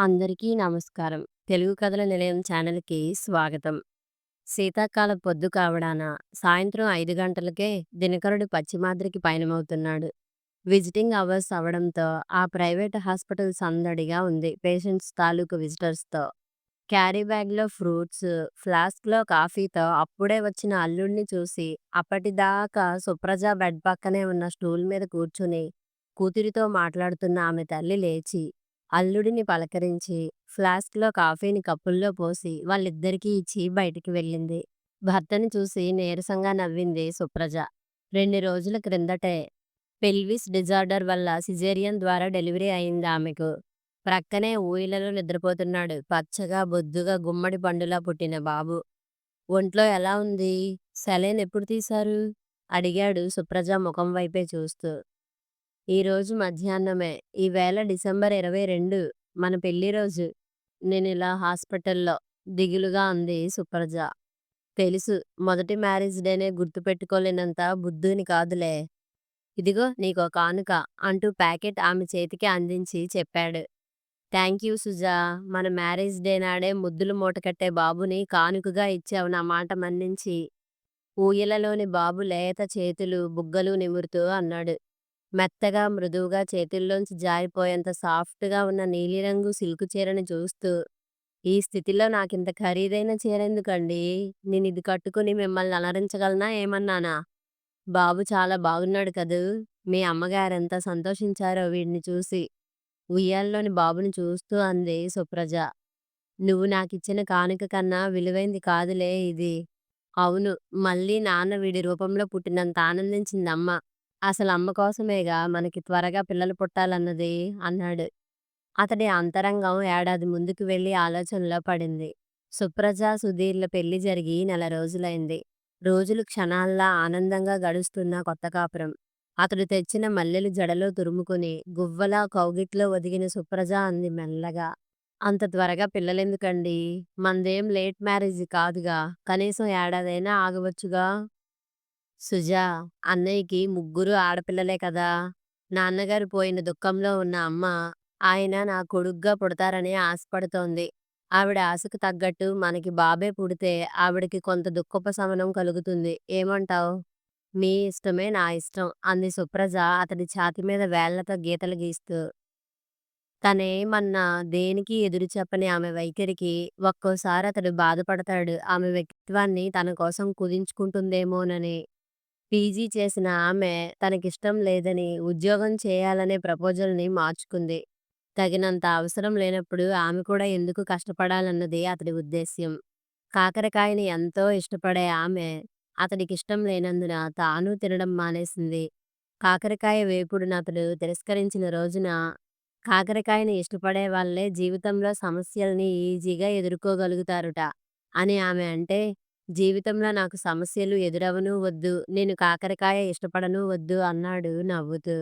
అందరికీ నమస్కారం. తెలుగు కథల నిలయం ఛానల్‌కి స్వాగతం. శీతాకాల పొద్దు కావడాన సాయంత్రం ఐదు గంటలకే దినకరుడు పశ్చిమాద్రికి పయనమవుతున్నాడు. విజిటింగ్ అవర్స్ అవడంతో ఆ ప్రైవేట్ హాస్పిటల్ సందడిగా ఉంది పేషెంట్స్ తాలూకు విజిటర్స్‌తో. క్యారీ బ్యాగ్‌లో ఫ్రూట్స్, ఫ్లాస్క్‌లో కాఫీతో అప్పుడే వచ్చిన అల్లుడిని చూసి అప్పటిదాకా సుప్రజ బెడ్ పక్కనే ఉన్న స్టూల్ మీద కూర్చుని కూతురితో మాట్లాడుతున్న ఆమె తల్లి లేచి, అల్లుడిని పలకరించి, ఫ్లాస్క్‌లో కాఫీని కప్పుల్లో పోసి వాళ్ళిద్దరికీ ఇచ్చి బయటికి వెళ్ళింది. భర్తని చూసి నీరసంగా నవ్వింది సుప్రజ. రెండు రోజుల క్రిందటే పెల్విస్ డిజార్డర్ వల్ల సిజేరియన్ ద్వారా డెలివరీ అయింది ఆమెకు ప్రక్కనే ఊయలలో నిద్రపోతున్నాడు పచ్చగా, బొద్దుగా గుమ్మడి పండులా పుట్టిన బాబు. ఒంట్లో ఎలా ఉంది? సెలైన్ ఎప్పుడు తీశారు? అడిగాడు సుప్రజ ముఖం వైపే చూస్తూ. ఈరోజు మధ్యాహ్నమే. ఈవేళ డిసెంబర్ ఇరవై రెండు మన పెళ్ళిరోజు. ఇలా హాస్పిటల్లో దిగులుగా అంది సుప్రజ. తెలుసు. మొదటి మ్యారేజ్ డేనే గుర్తుపెట్టుకోలేనంత బుద్ధుని కాదులే. ఇదిగో నీకో కానుక అంటూ ప్యాకెట్ ఆమె చేతికి అందించి చెప్పాడు. Thank you Suja. మన మ్యారేజ్ డే నాడే ముద్దులు మూటకట్టే బాబుని కానుకగా ఇచ్చావు నా మాట మన్నించి. ఊయలలోని బాబు లేత చేతులు, బుగ్గలు నిమురుతూ అన్నాడు. మెత్తగా, మృదువుగా చేతుల్లోంచి జారిపోయేంత సాఫ్ట్‌గా ఉన్న నీలిరంగు సిల్కు చీరని చూస్తూ, ఈ స్థితిలో నాకింత ఖరీదైన చీర ఎందుకండి నేను ఇది కట్టుకుని మిమ్మల్ని అలరించగలనా ఏమన్నానా? బాబు చాలా బాగున్నాడు కదూ! మీ అమ్మగారెంత సంతోషించారో వీడిని చూసి. ఉయ్యాలలోని బాబుని చూస్తూ అంది సుప్రజ. నువ్వు నాకిచ్చిన కానుక కన్నా విలువైంది కాదులే ఇది. అవును. మళ్ళీ నాన్న వీడి రూపంలో పుట్టినంత ఆనందించిందమ్మ. అసలమ్మ కోసమేగా మనకి త్వరగా పిల్లలు పుట్టాలన్నది అన్నాడు. అతడి అంతరంగం ఏడాది ముందుకు వెళ్ళి ఆలోచనలో పడింది. సుప్రజ, సుధీర్ల పెళ్ళి జరిగి నెల రోజులైంది. రోజులు క్షణాల్లా ఆనందంగా గడుస్తున్న కొత్త కాపురం. అతడు తెచ్చిన మల్లెలు జడలో తురుముకుని, గువ్వలా కౌగిట్లో ఒదిగిన సుప్రజ అంది మెల్లగా. అంత త్వరగా పిల్లలెందుకండీ? మందేం లేట్ మ్యారేజి కాదుగా. కనీసం ఏడాదైనా ఆగవచ్చుగా? సుజా! అన్నయ్యకి ముగ్గురు ఆడపిల్లలే కదా! నాన్నగారు పోయిన దుఃఖంలో ఉన్న అమ్మ, ఆయన నా కొడుగ్గా పుడతారని ఆశపడుతోంది. ఆవిడ ఆశకు తగ్గట్టు మనకి బాబే పుడితే ఆవిడకి కొంత దుఃఖోపశమనం కలుగుతుంది. ఏమంటావ్? మీ ఇష్టమే నా ఇష్టం అంది సుప్రజ అతడి ఛాతీమీద వేళ్ళతో గీతలు గీస్తూ. తనేమన్నా దేనికి ఎదురు చెప్పని ఆమె వైఖరికి ఒక్కోసారి అతడు బాధపడతాడు ఆమె వ్యక్తిత్వాన్ని తన కోసం కుదించుకుంటుందేమోనని. పీజీ చేసిన ఆమె తనకిష్టం లేదని ఉద్యోగం చేయాలనే ప్రపోజల్‌ని మార్చుకుంది. తగినంత అవసరం లేనప్పుడు ఆమె కూడా ఎందుకు కష్టపడాలన్నది అతడి ఉద్దేశ్యం. కాకరకాయని ఎంతో ఇష్టపడే ఆమె, అతడికిష్టం లేనందున తానూ తినడం మానేసింది. కాకరకాయ వేపుడునతడు తిరస్కరించిన రోజున, కాకరకాయని ఇష్టపడేవాళ్ళే జీవితంలో సమస్యల్ని ఈజీగా ఎదుర్కోగలుగుతారుట అని ఆమె అంటే, జీవితంలో నాకు సమస్యలు ఎదురవనూ వద్దు, నేను కాకరకాయ ఇష్టపడనూ వద్దు అన్నాడు నవ్వుతూ.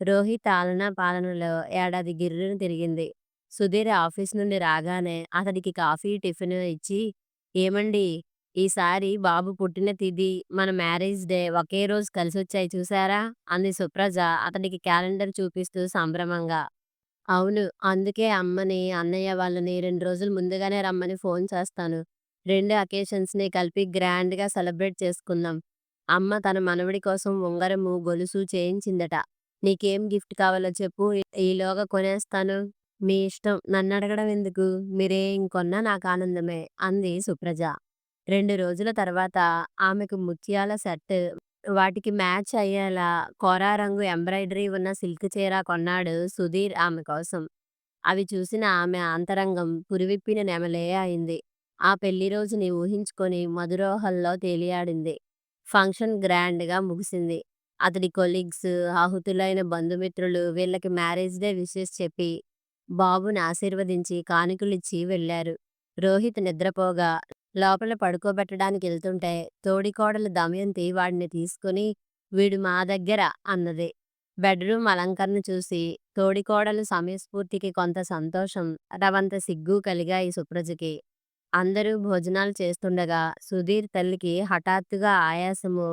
రోహిత్ ఆలనా పాలనలో ఏడాది గిర్రున తిరిగింది. సుధీర్ ఆఫీసు నుండి రాగానే అతడికి కాఫీ, టిఫిన్ ఇచ్చి, ఏమండీ! ఈసారి బాబు పుట్టిన తిథి, మన మ్యారేజ్ డే ఒకే రోజు కలిసొచ్చాయి చూశారా? అంది సుప్రజ అతడికి క్యాలెండర్ చూపిస్తూ సంభ్రమంగా. అవును. అందుకే అమ్మని, అన్నయ్య వాళ్ళని రెండు రోజులు ముందుగానే రమ్మని ఫోన్ చేస్తాను. రెండు అకేషన్స్‌ని కలిపి గ్రాండ్‌గా సెలబ్రేట్ చేసుకుందాం. అమ్మ తన మనవడి కోసం ఉంగరము గొలుసు చేయించిందట. నీకేం గిఫ్ట్ కావాలో చెప్పు ఈలోగా కొనేస్తాను. మీ ఇష్టం నన్ను అడగడం ఎందుకు? మీరేం కొన్నా నాకానందమే అంది సుప్రజ. రెండు రోజుల తర్వాత ఆమెకు ముత్యాల సెట్, వాటికి మ్యాచ్ అయ్యేలా కోరా రంగు ఎంబ్రాయిడరీ ఉన్న సిల్క్ చీర కొన్నాడు సుధీర్ ఆమె కోసం. అవి చూసిన ఆమె అంతరంగం పురివిప్పిన నెమలే అయింది. ఆ పెళ్ళిరోజుని ఊహించుకొని మధురోహల్లో తేలియాడింది. ఫంక్షన్ గ్రాండ్‌గా ముగిసింది. అతడి కొలీగ్స్, ఆహుతులైన బంధుమిత్రులు వీళ్ళకి మ్యారేజ్ డే విషెస్ చెప్పి, బాబుని ఆశీర్వదించి కానుకలిచ్చి వెళ్ళారు. రోహిత్ నిద్రపోగా లోపల పడుకోబెట్టడానికెళ్తుంటే తోడికోడలు దమయంతి వాడిని తీసుకుని, వీడు మా దగ్గర అన్నది. బెడ్ రూమ్ అలంకరణ చూసి తోడికోడలు సమయస్ఫూర్తికి కొంత సంతోషం, రవంత సిగ్గు కలిగాయి సుప్రజకి. అందరూ భోజనాలు చేస్తుండగా సుధీర్ తల్లికి హఠాత్తుగా ఆయాసము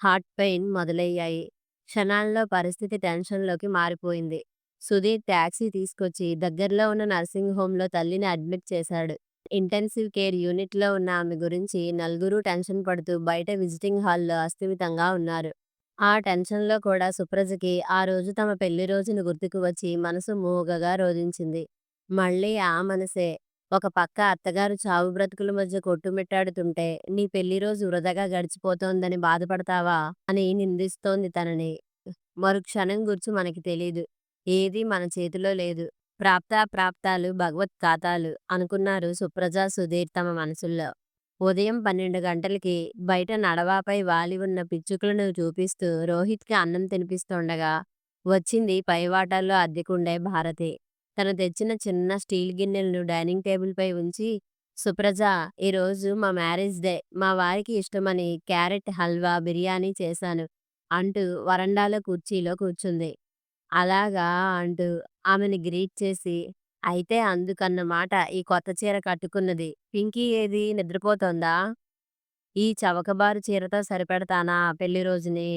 హార్ట్ పెయిన్ మొదలయ్యాయి. క్షణాల్లో పరిస్థితి టెన్షన్‌లోకి మారిపోయింది. సుధీర్ టాక్సీ తీసుకొచ్చి దగ్గరలో ఉన్న నర్సింగ్ హోమ్‌లో తల్లిని అడ్మిట్ చేశాడు. ఇంటెన్సివ్ కేర్ యూనిట్‌లో ఉన్న ఆమె గురించి నలుగురూ టెన్షన్ పడుతూ బయట విజిటింగ్ హాల్‌లో అస్థిమితంగా ఉన్నారు. ఆ టెన్షన్‌లో కూడా సుప్రజకి ఆ రోజు తమ పెళ్ళి రోజును గుర్తుకు వచ్చి మనసు మూగగా రోదించింది. మళ్ళీ ఆ మనసే ఒక పక్క అత్తగారు చావు బ్రతుకుల మధ్య కొట్టుమిట్టాడుతుంటే నీ పెళ్ళి రోజు వృధాగా గడిచిపోతోందని బాధపడతావా అని నిందిస్తోంది తనని. మరుక్షణం గూర్చి మనకి తెలీదు. ఏది మన చేతిలో లేదు. ప్రాప్తా ప్రాప్తాలు భగవత్ ఖాతాలు అనుకున్నారు సుప్రజా సుధీర్ తమ మనసుల్లో. ఉదయం పన్నెండు గంటలకి బయట నడవాపై వాలి ఉన్న పిచ్చుకలను చూపిస్తూ రోహిత్‌కి అన్నం తినిపిస్తుండగా వచ్చింది పైవాటాల్లో అద్దెకుండే భారతి. తను తెచ్చిన చిన్న స్టీల్ గిన్నెలను డైనింగ్ టేబుల్‌పై ఉంచి సుప్రజ ఈరోజు మా మ్యారేజ్ డే. మా వారికి ఇష్టమని క్యారెట్ హల్వా, బిర్యానీ చేశాను అంటూ వరండాలో కుర్చీలో కూర్చుంది. అలాగా అంటూ ఆమెను గ్రీట్ చేసి అయితే అందుకన్నమాట ఈ కొత్త చీర కట్టుకున్నది. పింకీ ఏది నిద్రపోతోందా? ఈ చవకబారు చీరతో సరిపెడతానా పెళ్ళి రోజుని?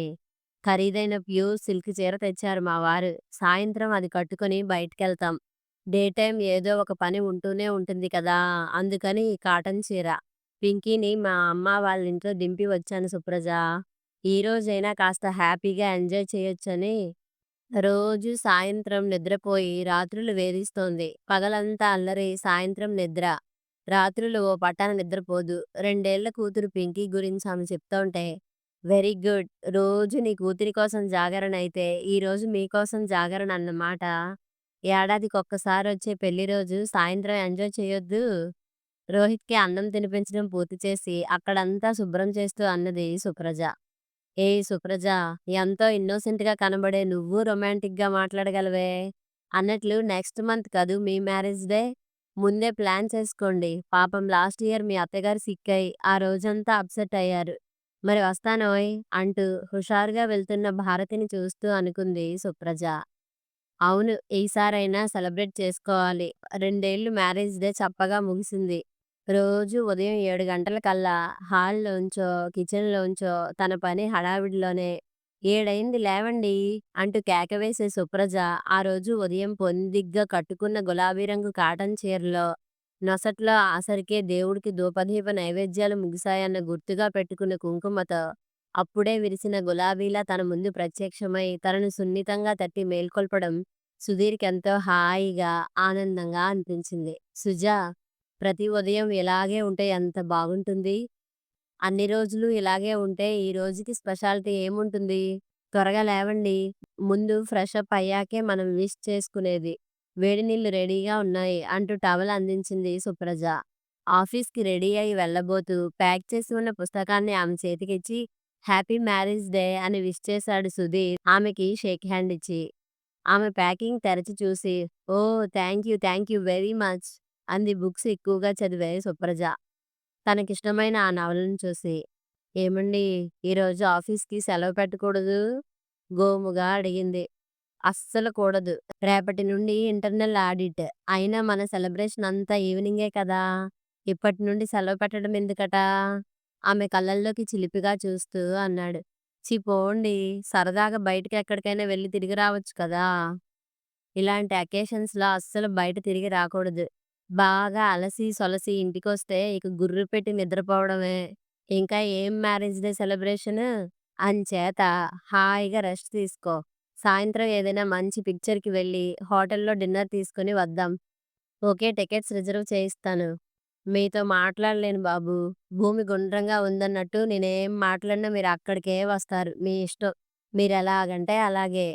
ఖరీదైన ప్యూర్ సిల్క్ చీర తెచ్చారు మా వారు. సాయంత్రం అది కట్టుకుని బయటికెళ్తాం. డే టైం ఏదో ఒక పని ఉంటూనే ఉంటుంది కదా! అందుకని ఈ కాటన్ చీర. పింకీని మా అమ్మ వాళ్ళ ఇంట్లో దింపి వచ్చాను సుప్రజ. ఈరోజైనా కాస్త హ్యాపీగా ఎంజాయ్ చేయొచ్చని రోజు సాయంత్రం నిద్రపోయి రాత్రులు వేధిస్తోంది. పగలంతా అల్లరి, సాయంత్రం నిద్ర. రాత్రులు ఓ పట్టాన నిద్రపోదు. రెండేళ్ళ కూతురు పింకీ గురించి ఆమె చెప్తోంటే వెరీ గుడ్. రోజు నీ కూతురి కోసం జాగరణ అయితే ఈరోజు మీకోసం జాగరణ అన్నమాట. ఏడాదికొక్కసారొచ్చే పెళ్ళిరోజు సాయంత్రం ఎంజాయ్ చేయొద్దు రోహిత్‌కి అన్నం తినిపించడం పూర్తి చేసి అక్కడంతా శుభ్రం చేస్తూ అన్నది సుప్రజ. ఏయ్ సుప్రజ! ఎంతో ఇన్నోసెంట్‌గా కనబడే నువ్వూ రొమాంటిక్‌గా మాట్లాడగలవే! అన్నట్లు నెక్స్ట్ మంత్ కదూ మీ మ్యారేజ్ డే. ముందే ప్లాన్ చేసుకోండి. పాపం లాస్ట్ ఇయర్ మీ అత్తగారు సిక్కయి ఆ రోజంతా అప్సెట్ అయ్యారు. మరి వస్తానోయ్ అంటూ హుషారుగా వెళ్తున్న భారతిని చూస్తూ అనుకుంది సుప్రజ. అవును ఈసారైనా సెలబ్రేట్ చేసుకోవాలి. రెండేళ్ళు మ్యారేజ్ డే చప్పగా ముగిసింది. రోజు ఉదయం ఏడు గంటల కల్లా హాల్‌లోంచో, కిచెన్‌లోంచో తన పని హడావిడిలోనే ఏడైంది లేవండి అంటూ కేకవేసే సుప్రజ ఆ రోజు ఉదయం పొందిగ్గా కట్టుకున్న గులాబీ రంగు కాటన్ చీరలో, నొసట్లో ఆసరికే దేవుడికి ధూపదీప నైవేద్యాలు ముగిశాయన్న గుర్తుగా పెట్టుకున్న కుంకుమతో అప్పుడే విరిసిన గులాబీలా తన ముందు ప్రత్యక్షమై తనను సున్నితంగా తట్టి మేల్కొల్పడం సుధీర్‌కెంతో హాయిగా, ఆనందంగా అనిపించింది. సుజా! ప్రతి ఉదయం ఇలాగే ఉంటే ఎంత బాగుంటుంది. అన్ని రోజులు ఇలాగే ఉంటే ఈ రోజుకి స్పెషాలిటీ ఏముంటుంది? త్వరగా లేవండి. ముందు ఫ్రెష్ అప్ అయ్యాకే మనం విష్ చేసుకునేది. వేడి నీళ్ళు రెడీగా ఉన్నాయి అంటూ టవల్ అందించింది సుప్రజ. ఆఫీస్‌కి రెడీ అయి వెళ్ళబోతూ ప్యాక్ చేసి ఉన్న పుస్తకాన్ని ఆమె చేతికిచ్చి హ్యాపీ మ్యారేజ్ డే అని విష్ చేశాడు సుధీర్ ఆమెకి షేక్ హ్యాండ్ ఇచ్చి. ఆమె ప్యాకింగ్ తెరచి చూసి ఓ thank you thank you very much అంది బుక్స్ ఎక్కువగా చదివే సుప్రజ. తనకిష్టమైన ఆ నవలను చూసి. ఏమండీ ఈరోజు ఆఫీస్‌కి సెలవు పెట్టకూడదు గోముగా అడిగింది. అస్సలు కూడదు. రేపటి నుండి ఇంటర్నల్ ఆడిట్. అయినా మన సెలబ్రేషన్ అంతా ఈవినింగే కదా! ఇప్పటి నుండి సెలవు పెట్టడం ఎందుకట? ఆమె కళ్ళల్లోకి చిలిపిగా చూస్తూ అన్నాడు. ఛీ పోండి. సరదాగా బయటికెక్కడికైనా వెళ్ళి తిరిగి రావచ్చు కదా! ఇలాంటి అకేషన్స్‌లో అస్సలు బయట తిరిగి రాకూడదు. బాగా అలసి సొలసి ఇంటికొస్తే ఇక గుర్రుపెట్టి నిద్రపోవడమే. ఇంకా ఏం మ్యారేజ్ డే సెలబ్రేషన్? అంచేత హాయిగా రెస్ట్ తీసుకో. సాయంత్రం ఏదైనా మంచి పిక్చర్‌కి వెళ్ళి హోటల్‌లో డిన్నర్ తీసుకుని వద్దాం. ఓకే టికెట్స్ రిజర్వ్ చేయిస్తాను. మీతో మాట్లాడలేను బాబు భూమి గుండ్రంగా ఉందన్నట్టు నేనేం మాట్లాడినా మీరు అక్కడికే వస్తారు. మీ ఇష్టం. మీరు ఎలాగంటే అలాగే.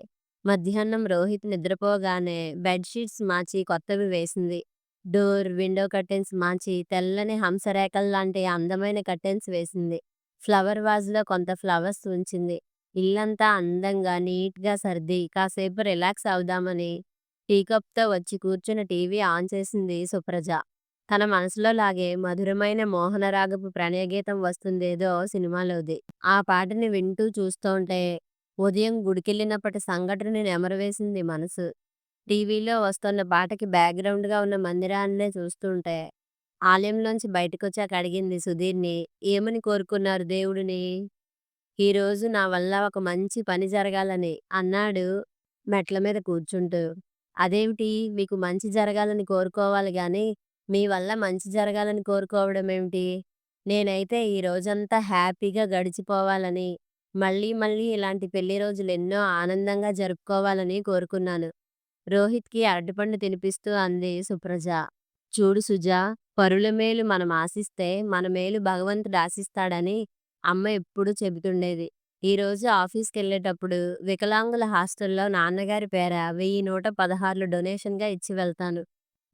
మధ్యాహ్నం రోహిత్ నిద్రపోగానే బెడ్షీట్స్ మార్చి కొత్తవి వేసింది. డోర్, విండో కర్టెన్స్ మార్చి తెల్లని హంసరేఖల్లాంటి అందమైన కర్టెన్స్ వేసింది. ఫ్లవర్ వాజ్‌లో కొంత ఫ్లవర్స్ ఉంచింది. ఇల్లంతా అందంగా, నీట్‌గా సర్ది కాసేపు రిలాక్స్ అవుదామని టీకప్‌తో వచ్చి కూర్చుని టీవీ ఆన్ చేసింది సుప్రజ. తన మనసులో లాగే మధురమైన మోహనరాగపు ప్రణయగీతం వస్తుందేదో సినిమాలోది. ఆ పాటని వింటూ చూస్తుంటే ఉదయం గుడికెళ్ళినప్పటి సంఘటనని నెమరవేసింది మనసు. టీవీలో వస్తున్న పాటకి బ్యాక్‌గ్రౌండ్‌గా ఉన్న మందిరాన్నే చూస్తుంటే ఆలయంలోంచి బయటకొచ్చాక అడిగింది సుధీర్‌ని. ఏమని కోరుకున్నారు దేవుడిని? ఈరోజు నా వల్ల ఒక మంచి పని జరగాలని అన్నాడు మెట్ల మీద కూర్చుంటూ. అదేమిటి మీకు మంచి జరగాలని కోరుకోవాలి కానీ మీ వల్ల మంచి జరగాలని కోరుకోవడమేమిటి? నేనైతే ఈ రోజంతా హ్యాపీగా గడిచిపోవాలని, మళ్ళీ మళ్ళీ ఇలాంటి పెళ్ళి రోజులు ఎన్నో ఆనందంగా జరుపుకోవాలని కోరుకున్నాను. రోహిత్‌కి అరటిపండు తినిపిస్తూ అంది సుప్రజ. చూడు సుజా, పరుల మేలు మనం ఆశిస్తే మన మేలు భగవంతుడు ఆశిస్తాడని అమ్మ ఎప్పుడు చెబుతుండేది. ఈరోజు ఆఫీస్‌కెళ్ళేటప్పుడు వికలాంగుల హాస్టల్‌లో నాన్నగారి పేర 1116లు డొనేషన్‌గా ఇచ్చి వెళ్తాను.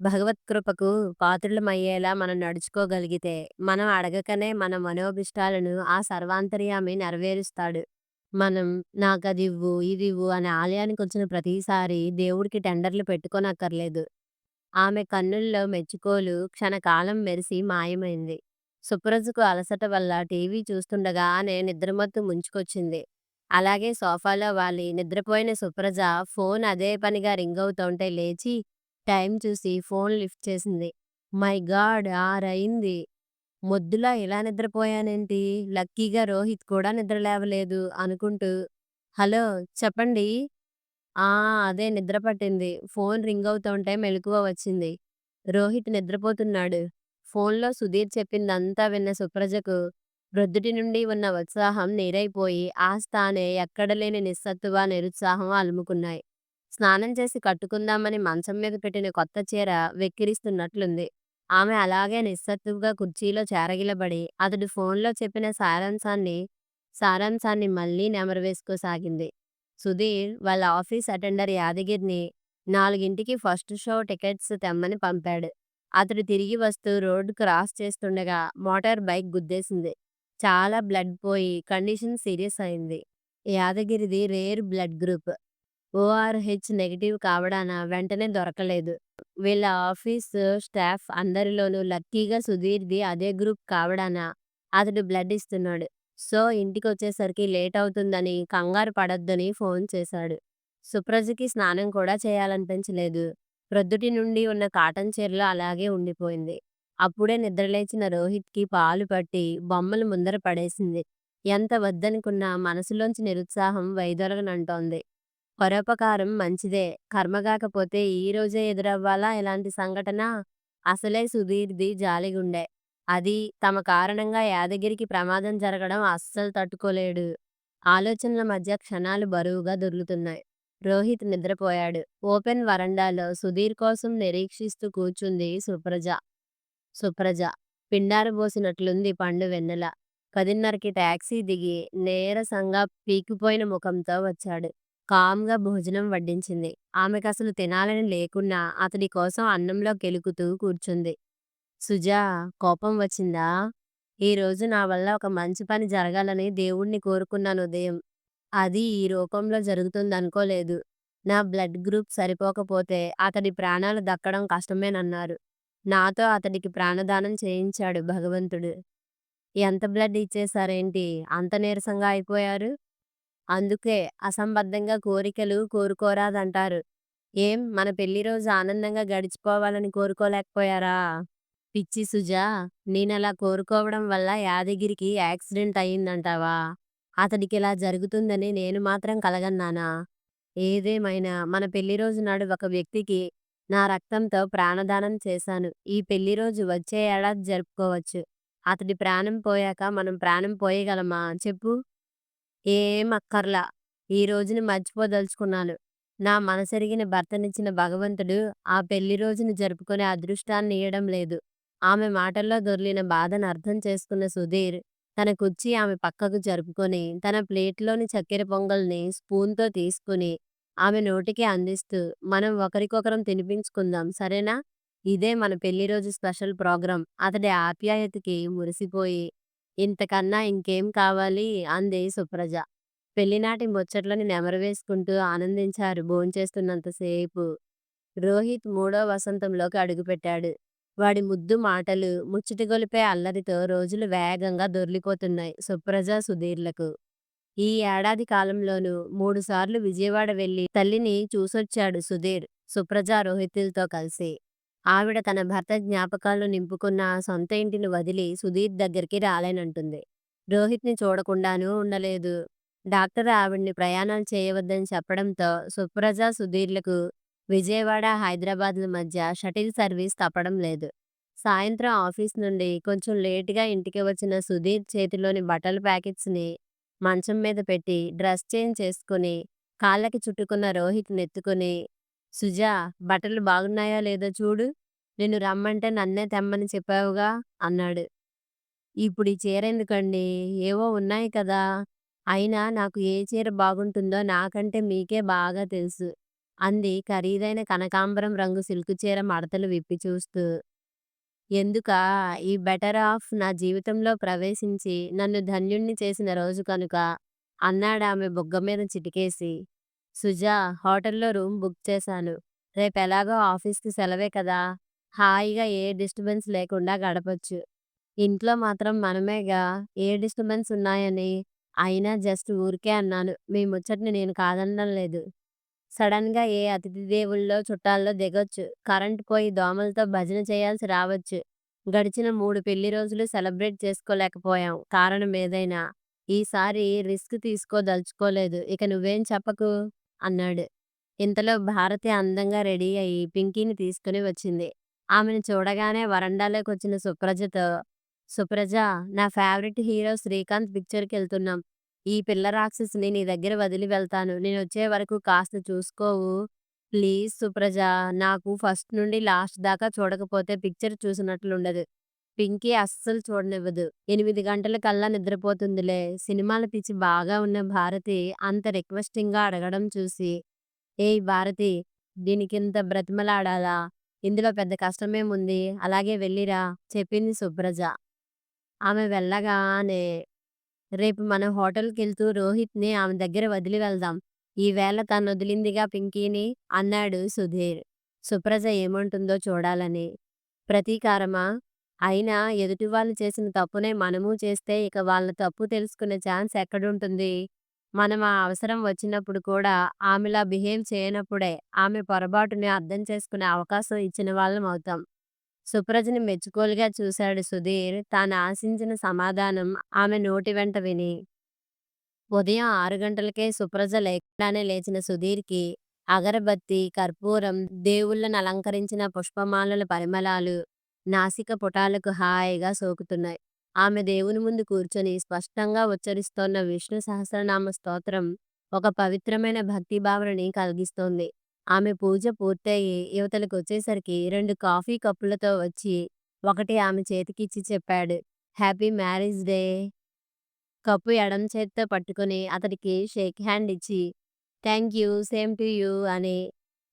భగవత్ కృపకు పాత్రులమయ్యేలా మనం నడుచుకోగలిగితే, మనం అడగకనే మన మనోభిష్టాలను ఆ సర్వాంతర్యామి నెరవేరుస్తాడు. మనం నాకదివ్వు, ఇదివ్వు అని ఆలయానికొచ్చిన ప్రతిసారీ దేవుడికి టెండర్లు పెట్టుకోనక్కర్లేదు. ఆమె కన్నుల్లో మెచ్చుకోలు క్షణకాలం మెరిసి మాయమైంది. సుప్రజకు అలసట వల్ల టీవీ చూస్తుండగా ఆమె నిద్రమత్తు ముంచుకొచ్చింది. అలాగే సోఫాలో వాలి నిద్రపోయిన సుప్రజ ఫోన్ అదే పనిగా రింగ్ అవుతుంటే లేచి, టైం చూసి ఫోన్ లిఫ్ట్ చేసింది. మై గాడ్ ఆరయింది. మొద్దులా ఇలా నిద్రపోయానేంటి? లక్కీగా రోహిత్ కూడా నిద్రలేవలేదు అనుకుంటూ హలో చెప్పండి. ఆ! అదే నిద్ర పట్టింది. ఫోన్ రింగ్ అవుతుంటే మెలకువ వచ్చింది. రోహిత్ నిద్రపోతున్నాడు. ఫోన్‌లో సుధీర్ చెప్పిందంతా విన్న సుప్రజకు ప్రొద్దుటి నుండి ఉన్న ఉత్సాహం నీరైపోయి ఆ స్థానే ఎక్కడలేని నిస్సత్తువ, నిరుత్సాహం అలుముకున్నాయి. స్నానం చేసి కట్టుకుందామని మంచం మీద పెట్టిన కొత్త చీర వెక్కిరిస్తున్నట్లుంది. ఆమె అలాగే నిస్సత్తువగా కుర్చీలో చేరగిలబడి అతడు ఫోన్‌లో చెప్పిన సారాంశాన్ని సారాంశాన్ని మళ్ళీ నెమరవేసుకోసాగింది సుధీర్ వాళ్ళ ఆఫీస్ అటెండర్ యాదగిరిని నాలుగింటికి ఫస్ట్ షో టికెట్స్ తెమ్మని పంపాడు. అతడు తిరిగి వస్తూ రోడ్డు క్రాస్ చేస్తుండగా మోటార్ బైక్ గుద్దేసింది. చాలా బ్లడ్ పోయి కండిషన్ సీరియస్ అయింది. యాదగిరిది rare blood group. O R H negative కావడాన వెంటనే దొరకలేదు. వీళ్ళ ఆఫీస్ స్టాఫ్ అందరిలోనూ లక్కీగా సుధీర్‌ది అదే గ్రూప్ కావడాన అతడు బ్లడ్ ఇస్తున్నాడు. సో ఇంటికి వచ్చేసరికి లేట్ అవుతుందని కంగారు పడొద్దని ఫోన్ చేశాడు. సుప్రజకి స్నానం కూడా చేయాలనిపించలేదు. ప్రొద్దుటి నుండి ఉన్న కాటన్ చీరలో అలాగే ఉండిపోయింది. అప్పుడే నిద్రలేచిన రోహిత్‌కి పాలు పట్టి బొమ్మలు ముందర పడేసింది. ఎంత వద్దనుకున్నా మనసులోంచి నిరుత్సాహం వైదొలగనంటోంది. పరోపకారం మంచిదే. కర్మగాకపోతే ఈ రోజే ఎదురవ్వాలా ఇలాంటి సంఘటన? అసలే సుధీర్‌ది జాలిగుండె. అదీ తమ కారణంగా యాదగిరికి ప్రమాదం జరగడం అస్సలు తట్టుకోలేడు. ఆలోచనల మధ్య క్షణాలు బరువుగా దొర్లుతున్నాయి. రోహిత్ నిద్రపోయాడు. ఓపెన్ వరండాలో సుధీర్ కోసం నిరీక్షిస్తూ కూర్చుంది సుప్రజ. సుప్రజ. పిండారబోసినట్లుంది పండు వెన్నెల. పదిన్నరకి టాక్సీ దిగి నేరసంగా పీకిపోయిన ముఖంతో వచ్చాడు. కామ్‌గా భోజనం వడ్డించింది. ఆమెకు అసలు తినాలని లేకున్నా అతడి కోసం అన్నంలో కెలుకుతూ కూర్చుంది. సుజా! కోపం వచ్చిందా? ఈరోజు నా వల్ల ఒక మంచి పని జరగాలని దేవుణ్ణి కోరుకున్నాను ఉదయం. అది ఈ రూపంలో జరుగుతుందనుకోలేదు. నా బ్లడ్ గ్రూప్ సరిపోకపోతే అతడి ప్రాణాలు దక్కడం కష్టమేనన్నారు. నాతో అతడికి ప్రాణదానం చేయించాడు భగవంతుడు. ఎంత బ్లడ్ ఇచ్చేశారేంటి అంత నీరసంగా అయిపోయారు? అందుకే అసంబద్ధంగా కోరికలు కోరుకోరాదంటారు. ఏం మన పెళ్ళిరోజు ఆనందంగా గడిచిపోవాలని కోరుకోలేకపోయారా? పిచ్చి సుజా! నేనలా కోరుకోవడం వల్ల యాదగిరికి యాక్సిడెంట్ అయిందంటావా? అతడికి ఇలా జరుగుతుందని నేను మాత్రం కలగన్నానా? ఏదేమైనా మన పెళ్ళిరోజు నాడు ఒక వ్యక్తికి నా రక్తంతో ప్రాణదానం చేశాను. ఈ పెళ్ళిరోజు వచ్చే ఏడాది జరుపుకోవచ్చు. అతడి ప్రాణం పోయాక మనం ప్రాణం పోయగలమా చెప్పు? ఏం అక్కర్లా. ఈ రోజుని మర్చిపోదలుచుకున్నాను. నా మనసెరిగిన భర్తనిచ్చిన భగవంతుడు ఆ పెళ్ళి రోజుని జరుపుకునే అదృష్టాన్ని ఇవ్వడం లేదు. ఆమె మాటల్లో దొర్లిన బాధను అర్థం చేసుకున్న సుధీర్ తన కుర్చీ ఆమె పక్కకు జరుపుకొని తన ప్లేట్‌లోని చక్కెర పొంగల్ని స్పూన్‌తో తీసుకుని ఆమె నోటికి అందిస్తూ మనం ఒకరికొకరం తినిపించుకుందాం సరేనా? ఇదే మన పెళ్ళిరోజు స్పెషల్ ప్రోగ్రాం అతడి ఆప్యాయతకి మురిసిపోయి ఇంతకన్నా ఇంకేం కావాలి అంది సుప్రజ. పెళ్ళినాటి ముచ్చట్లని నెమరవేసుకుంటూ ఆనందించారు భోంచేస్తున్నంతసేపు. రోహిత్ మూడో వసంతంలోకి అడుగుపెట్టాడు. వాడి ముద్దు మాటలు, ముచ్చటగొలిపే అల్లరితో రోజులు వేగంగా దొర్లిపోతున్నాయి సుప్రజ, సుధీర్లకు. ఈ ఏడాది కాలంలోనూ మూడుసార్లు విజయవాడ వెళ్ళి తల్లిని చూసొచ్చాడు సుధీర్, సుప్రజ, రోహితుల్తో కలిసి. ఆవిడ తన భర్త జ్ఞాపకాలు నింపుకున్న ఆ సొంత ఇంటిని వదిలి సుధీర్ దగ్గరికి రాలేనంటుంది. రోహిత్‌ని చూడకుండానూ ఉండలేదు. డాక్టర్ ఆవిడ్ని ప్రయాణాలు చేయవద్దని చెప్పడంతో సుప్రజ, సుధీర్లకు విజయవాడ, హైదరాబాద్‌ల మధ్య షటిల్ సర్వీస్ తప్పడం లేదు. సాయంత్రం ఆఫీస్ నుండి కొంచెం లేట్‌గా ఇంటికి వచ్చిన సుధీర్ చేతిలోని బట్టల ప్యాకెట్స్‌ని మంచం మీద పెట్టి, డ్రెస్ చేంజ్ చేసుకొని, కాళ్ళకి చుట్టుకున్న రోహిత్ నెత్తుకుని, "సుజా! బట్టలు బాగున్నాయో లేదో చూడు. నిన్ను రమ్మంటే నన్నే తెమ్మని చెప్పావుగా" అన్నాడు. ఇప్పుడు ఈ చీర చీరెందుకండీ? ఏవో ఉన్నాయి కదా! అయినా నాకు ఏ చీర బాగుంటుందో నాకంటే మీకే బాగా తెలుసు" అంది ఖరీదైన కనకాంబరం రంగు సిల్కు చీర మడతలు విప్పి చూస్తూ. "ఎందుకా? ఈ బెటర్ ఆఫ్ నా జీవితంలో ప్రవేశించి నన్ను ధన్యుణ్ణి చేసిన రోజు కనుక" అన్నాడామె బుగ్గ మీద చిటికేసి. "సుజా! హోటల్లో రూమ్ బుక్ చేశాను. రేపెలాగో ఆఫీస్‌కి సెలవే కదా! హాయిగా ఏ డిస్టర్బెన్స్ లేకుండా గడపొచ్చు. ఇంట్లో మాత్రం మనమేగా ఏ డిస్టర్బెన్స్ ఉన్నాయని? అయినా జస్ట్ ఊరికే అన్నాను. మీ ముచ్చటని నేను కాదనడం లేదు. సడన్‌గా ఏ అతిథి దేవుళ్ళో, చుట్టాల్లో దిగొచ్చు. కరెంట్ పోయి దోమలతో భజన చేయాల్సి రావచ్చు. గడిచిన మూడు పెళ్ళి రోజులు సెలబ్రేట్ చేసుకోలేకపోయాం కారణమేదైనా. ఈసారి రిస్క్ తీసుకోదలుచుకోలేదు. ఇక నువ్వేం చెప్పకు" అన్నాడు. ఇంతలో భారతి అందంగా రెడీ అయి పింకీని తీసుకుని వచ్చింది. ఆమెను చూడగానే వరండాలోకొచ్చిన సుప్రజతో, "సుప్రజా! నా ఫేవరెట్ హీరో శ్రీకాంత్ పిక్చర్‌కెళ్తున్నాం. ఈ పిల్ల రాక్షసిని నీ దగ్గర వదిలి వెళ్తాను. నేనొచ్చే వరకు కాస్త చూసుకోవు. ప్లీజ్ సుప్రజ నాకు ఫస్ట్ నుండి లాస్ట్ దాకా చూడకపోతే పిక్చర్ చూసినట్లుండదు." పింకీ అస్సలు చూడనివ్వదు. ఎనిమిది గంటలకల్లా నిద్రపోతుందిలే. సినిమాల పిచ్చి బాగా ఉన్న భారతి అంత రిక్వెస్టింగ్‌గా అడగడం చూసి, "ఏయ్ భారతి దీనికింత బ్రతిమలాడాలా? ఇందులో పెద్ద కష్టమేముంది? అలాగే వెళ్ళిరా" చెప్పింది సుప్రజ. ఆమె వెళ్ళగానే, "రేపు మనం హోటల్కి వెళ్తూ రోహిత్‌ని ఆమె దగ్గర వదిలి వెళ్దాం. ఈవేళ తనొదిలిందిగా పింకీని" అన్నాడు సుధీర్. సుప్రజ ఏమంటుందో చూడాలని. ప్రతీకారమా? అయినా ఎదుటి వాళ్ళు చేసిన తప్పునే మనము చేస్తే ఇక వాళ్ళ తప్పు తెలుసుకునే ఛాన్స్ ఎక్కడుంటుంది? మనం ఆ అవసరం వచ్చినప్పుడు కూడా ఆమెలా బిహేవ్ చేయనప్పుడే ఆమె పొరపాటుని అర్థం చేసుకునే అవకాశం ఇచ్చిన వాళ్ళం అవుతాం సుప్రజని మెచ్చుకోలుగా చూశాడు సుధీర్ తాను ఆశించిన సమాధానం ఆమె నోటి వెంట విని. ఉదయం ఆరు గంటలకే సుప్రజ లేకుండానే లేచిన సుధీర్‌కి అగరబత్తి, కర్పూరం, దేవుళ్ళను అలంకరించిన పుష్పమాలల పరిమళాలు నాసిక పుటాలకు హాయిగా సోకుతున్నాయి. ఆమె దేవుని ముందు కూర్చొని స్పష్టంగా ఉచ్చరిస్తోన్న విష్ణు సహస్రనామ స్తోత్రం ఒక పవిత్రమైన భక్తి భావనని కలిగిస్తోంది. ఆమె పూజ పూర్తయి ఇవతలకొచ్చేసరికి రెండు కాఫీ కప్పులతో వచ్చి ఒకటి ఆమె చేతికిచ్చి చెప్పాడు. "హ్యాపీ మ్యారేజ్ డే" కప్పు ఎడం చేత్తో పట్టుకుని అతడికి షేక్ హ్యాండ్ ఇచ్చి, thank you same to you" అని.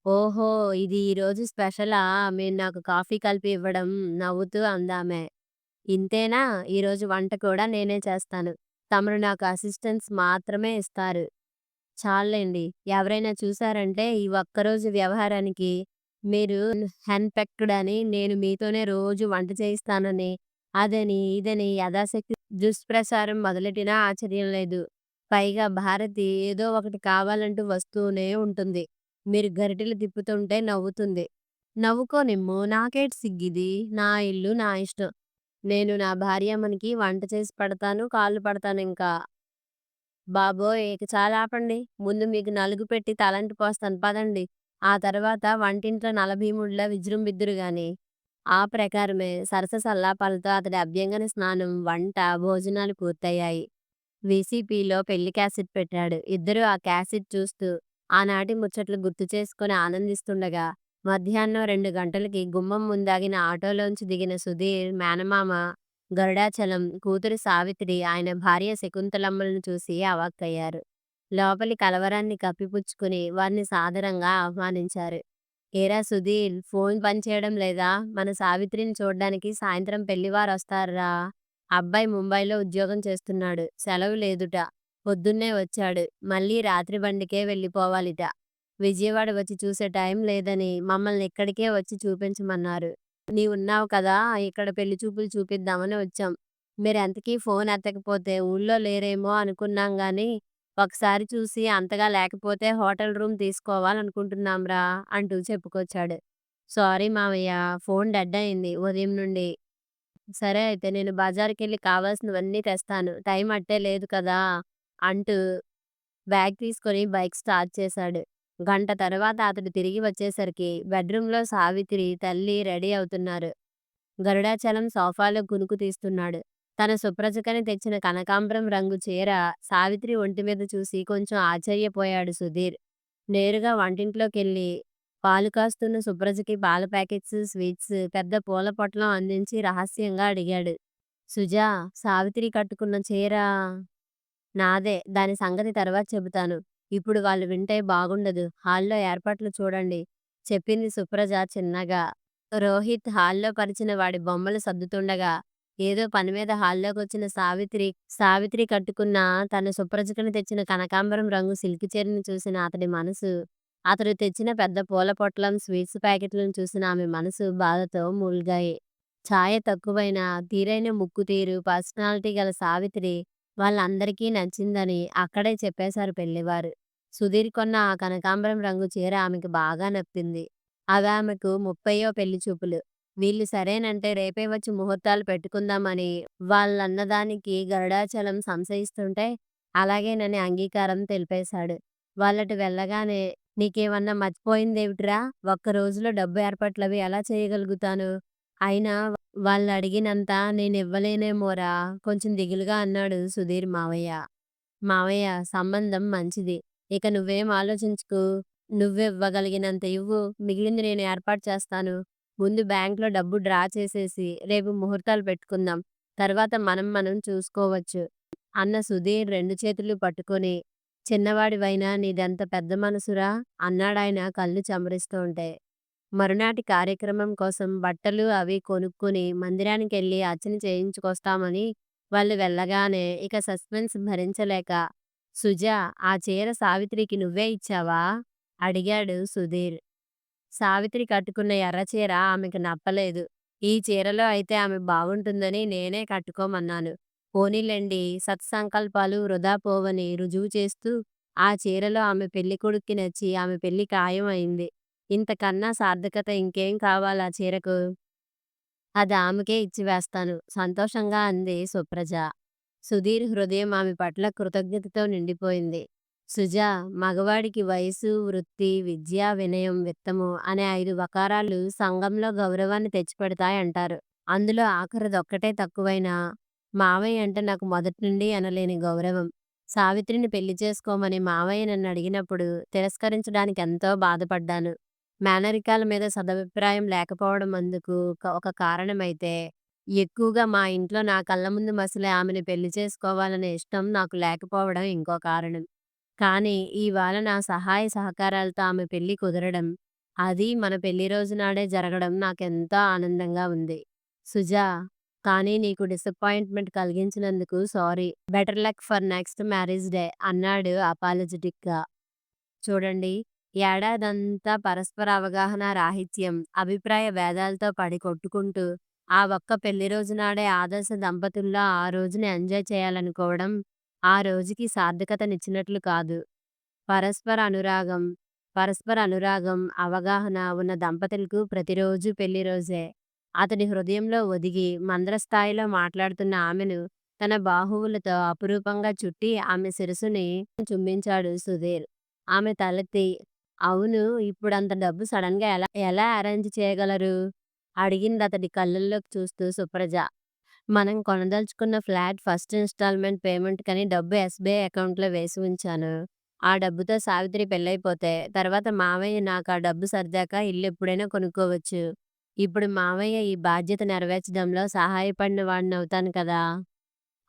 "ఓహో! ఇది ఈరోజు స్పెషలా మీరు నాకు కాఫీ కలిపి ఇవ్వడం" నవ్వుతూ అందామె. "ఇంతేనా? ఈరోజు వంట కూడా నేనే చేస్తాను. తమరు నాకు అసిస్టెన్స్ మాత్రమే ఇస్తారు. చాల్లేండి. ఎవరైనా చూసారంటే ఈ ఒక్కరోజు వ్యవహారానికి మీరు హెన్ పెక్డ్ అని నేను మీతోనే రోజు వంట చేయిస్తానని, అదని ఇదని యథాశక్తి దుష్ప్రచారం మొదలెట్టినా ఆశ్చర్యం లేదు. పైగా భారతి ఏదో ఒకటి కావాలంటూ వస్తూనే ఉంటుంది. మీరు గరిటెలు తిప్పుతుంటే నవ్వుతుంది. నవ్వుకోనిమ్ము. నాకేటి సిగ్గిది? నా ఇల్లు నా ఇష్టం. నేను నా భార్యామణికి వంట చేసి పెడతాను, కాళ్ళు ఇంకా బాబోయ్! ఇక చాలాపండి. ముందు మీకు నలుగు పెట్టి తలంటి పోస్తాను పదండి. ఆ తర్వాత వంటింట్లో నలభీముడిలా విజృంభిద్దురుగాని. ఆ ప్రకారమే సరస సల్లాపాలతో అతడి అభ్యంగన స్నానం, వంట, భోజనాలు పూర్తయ్యాయి. వీసీపీలో పెళ్ళి క్యాసెట్ పెట్టాడు. ఇద్దరూ ఆ క్యాసెట్ చూస్తూ ఆనాటి ముచ్చట్లు గుర్తు చేసుకొని ఆనందిస్తుండగా, మధ్యాహ్నం రెండు గంటలకి గుమ్మం ముందాగిన ఆటోలోంచి దిగిన సుధీర్ మేనమామ గరుడాచలం, కూతురు సావిత్రి ఆయన భార్య శకుంతలమ్మలను చూసి అవాక్కయ్యారు. లోపలి కలవరాన్ని కప్పిపుచ్చుకుని వారిని సాదరంగా ఆహ్వానించారు. "ఏరా సుధీర్! ఫోన్ పనిచేయడం లేదా? మన సావిత్రిని చూడడానికి సాయంత్రం పెళ్ళివారొస్తార్రా. అబ్బాయి ముంబైలో ఉద్యోగం చేస్తున్నాడు. సెలవు లేదుట. పొద్దున్నే వచ్చాడు. మళ్ళీ రాత్రి బండికే వెళ్ళిపోవాలిట. విజయవాడ వచ్చి చూసే టైం లేదని మమ్మల్ని ఇక్కడికే వచ్చి చూపించమన్నారు. నీవున్నావు కదా ఇక్కడ పెళ్ళి చూపులు చూపిద్దామని వచ్చాం. మీరెంతకీ ఫోన్ ఎత్తకపోతే ఊళ్ళో లేరేమో అనుకున్నాం గాని ఒకసారి చూసి అంతగా లేకపోతే హోటల్ రూమ్ తీసుకోవాలనుకుంటున్నాంరా" అంటూ చెప్పుకొచ్చాడు. "సారీ మావయ్య ఫోన్ డెడ్ అయింది ఉదయం నుండి. సరే అయితే నేను బజార్కి వెళ్ళి కావాల్సినవన్నీ తెస్తాను. టైం అట్టే లేదు కదా" అంటూ బ్యాగ్ తీసుకొని బైక్ స్టార్ట్ చేశాడు. గంట తరువాత అతడు తిరిగి వచ్చేసరికి బెడ్రూంలో సావిత్రి, తల్లి రెడీ అవుతున్నారు. గరుడాచలం సోఫాలో కునుకు తీస్తున్నాడు. తన సుప్రజకని తెచ్చిన కనకాంబరం రంగు చీర సావిత్రి ఒంటి మీద చూసి కొంచెం ఆశ్చర్యపోయాడు సుధీర్. నేరుగా వంటింట్లోకెళ్ళి పాలు కాస్తున్న సుప్రజకి పాల ప్యాకెట్స్, స్వీట్స్, పెద్ద పూల పొట్లం అందించి రహస్యంగా అడిగాడు. సుజా, సావిత్రి కట్టుకున్న చీర నాదే. దాని సంగతి తర్వాత చెబుతాను. ఇప్పుడు వాళ్ళు వింటే బాగుండదు. హాల్లో ఏర్పాట్లు చూడండి చెప్పింది సుప్రజ చిన్నగా. రోహిత్ హాల్లో పరిచిన వాడి బొమ్మలు సర్దుతుండగా ఏదో పని మీద హాల్లోకి వచ్చిన సావిత్రి సావిత్రి కట్టుకున్న తన సుప్రజకుని తెచ్చిన కనకాంబరం రంగు సిల్క్ చీరను చూసిన అతడి మనసు అతడు తెచ్చిన పెద్ద పూల పొట్లం, స్వీట్స్ ప్యాకెట్లను చూసిన ఆమె మనసు బాధతో మూల్గాయి. ఛాయ తక్కువైన, తీరైన ముక్కు తీరు, పర్సనాలిటీ గల సావిత్రి వాళ్ళందరికీ నచ్చిందని అక్కడే చెప్పేశారు పెళ్ళివారు. సుధీర్ కొన్న ఆ కనకాంబరం రంగు చీర ఆమెకి బాగా నప్పింది. అవి ఆమెకు ముప్పయ్యో పెళ్ళి చూపులు. వీళ్ళు సరేనంటే రేపే వచ్చి ముహూర్తాలు పెట్టుకుందామని వాళ్ళన్నదానికి గరుడాచలం సంశయిస్తుంటే అలాగేనని అంగీకారం తెలిపేశాడు. వాళ్ళటు వెళ్ళగానే నీకేమన్నా మర్చిపోయిందేమిట్రా? ఒక్క రోజులో డబ్బు ఏర్పాట్లవి ఎలా చేయగలుగుతాను? అయినా వాళ్ళడిగినంత నేనివ్వలేనేమోరా కొంచెం దిగులుగా అన్నాడు సుధీర్ మావయ్య. మావయ్య సంబంధం మంచిది. ఇక నువ్వేం ఆలోచించుకు నువ్వివ్వగలిగినంత ఇవ్వు. మిగిలింది నేను ఏర్పాటు చేస్తాను. ముందు బ్యాంక్లో డబ్బు డ్రా చేసేసి రేపు ముహూర్తాలు పెట్టుకుందాం. తర్వాత మనం మనం చూసుకోవచ్చు అన్న సుధీర్ రెండు చేతులు పట్టుకొని చిన్నవాడివైనా నీదెంత పెద్ద మనసురా అన్నాడాయన కళ్ళు చమరిస్తూ ఉంటే మరునాటి కార్యక్రమం కోసం బట్టలు అవి కొనుక్కుని మందిరానికెళ్ళి అర్చన చేయించుకొస్తామని వాళ్ళు వెళ్ళగానే ఇక సస్పెన్స్ భరించలేక సుజా, ఆ చీర సావిత్రికి నువ్వే ఇచ్చావా? అడిగాడు సుధీర్. సావిత్రి కట్టుకున్న ఎర్రచీర ఆమెకు నప్పలేదు. ఈ చీరలో అయితే ఆమె బాగుంటుందని నేనే కట్టుకోమన్నాను. పోనీలండి సత్సంకల్పాలు వృధా పోవని రుజువు చేస్తూ ఆ చీరలో ఆమె పెళ్ళికొడుక్కి నచ్చి ఆమె పెళ్ళి ఖాయం అయింది. ఇంతకన్నా సార్థకత ఇంకేం కావాలా చీరకు? అది ఆమెకే ఇచ్చివేస్తాను సంతోషంగా అంది సుప్రజ. సుధీర్ హృదయం ఆమె పట్ల కృతజ్ఞతతో నిండిపోయింది. సుజా, మగవాడికి వయసు, వృత్తి, విద్య, వినయం, విత్తము అనే ఐదు వకారాలు సంఘంలో గౌరవాన్ని తెచ్చిపెడతాయంటారు. అందులో ఆఖరిదొక్కటే తక్కువైనా మావయ్య అంటే నాకు మొదటి నుండి అనలేని గౌరవం. సావిత్రిని పెళ్ళి చేసుకోమని మావయ్య నన్ను అడిగినప్పుడు తిరస్కరించడానికి ఎంతో బాధపడ్డాను. మేనరికాల మీద సదభిప్రాయం లేకపోవడం అందుకు ఒక కారణమైతే ఎక్కువగా మా ఇంట్లో నా కళ్ళ ముందు మసలే ఆమెని పెళ్ళి చేసుకోవాలనే ఇష్టం నాకు లేకపోవడం ఇంకో కారణం. కానీ ఇవాళ నా సహాయ సహకారాలతో ఆమె పెళ్ళి కుదరడం, అదీ మన పెళ్ళి రోజునాడే జరగడం నాకెంతో ఆనందంగా ఉంది. సుజా, కానీ నీకు disappointment కలిగించినందుకు sorry. Better luck for next marriage day అన్నాడు అపాలజెటిక్గా. చూడండి ఏడాదంతా పరస్పర అవగాహన రాహిత్యం, అభిప్రాయ భేదాలతో పడి కొట్టుకుంటూ ఆ ఒక్క పెళ్ళి రోజునాడే ఆదర్శ దంపతుల్లా ఆ రోజుని ఎంజాయ్ చేయాలనుకోవడం ఆ రోజుకి సార్థకతనిచ్చినట్లు కాదు. పరస్పర అనురాగం పరస్పర అనురాగం, అవగాహన ఉన్న దంపతులకు ప్రతిరోజూ పెళ్ళి రోజే. అతడి హృదయంలో ఒదిగి మంద్రస్థాయిలో మాట్లాడుతున్న ఆమెను తన బాహువులతో అపురూపంగా చుట్టి ఆమె శిరస్సుని చుంబించాడు సుధీర్. ఆమె తలెత్తి అవును ఇప్పుడంత డబ్బు సడన్గా ఎలా ఎలా అరేంజ్ చేయగలరు? అడిగింది అతడి కళ్ళల్లోకి చూస్తూ సుప్రజ. మనం కొనదలుచుకున్న ఫ్లాట్ ఫస్ట్ ఇన్స్టాల్మెంట్ పేమెంట్ కని డబ్బు ఎస్బీఐ అకౌంట్లో వేసి ఉంచాను. ఆ డబ్బుతో సావిత్రి పెళ్ళైపోతే తర్వాత మావయ్య నాకు ఆ డబ్బు సర్దాక ఇల్లు ఎప్పుడైనా కొనుక్కోవచ్చు. ఇప్పుడు మావయ్య ఈ బాధ్యత నెరవేర్చడంలో సహాయపడిన వాడిని అవుతాను కదా!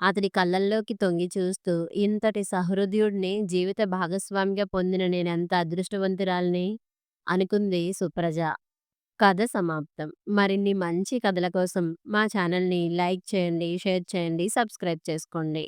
అతడి కళ్ళల్లోకి తొంగి చూస్తూ ఇంతటి సహృదయుడిని జీవిత భాగస్వామిగా పొందిన నేనెంత అదృష్టవంతురాల్ని అనుకుంది సుప్రజ. కథ సమాప్తం. మరిన్ని మంచి కథల కోసం మా ఛానల్ని లైక్ చేయండి, షేర్ చేయండి, సబ్స్క్రైబ్ చేసుకోండి.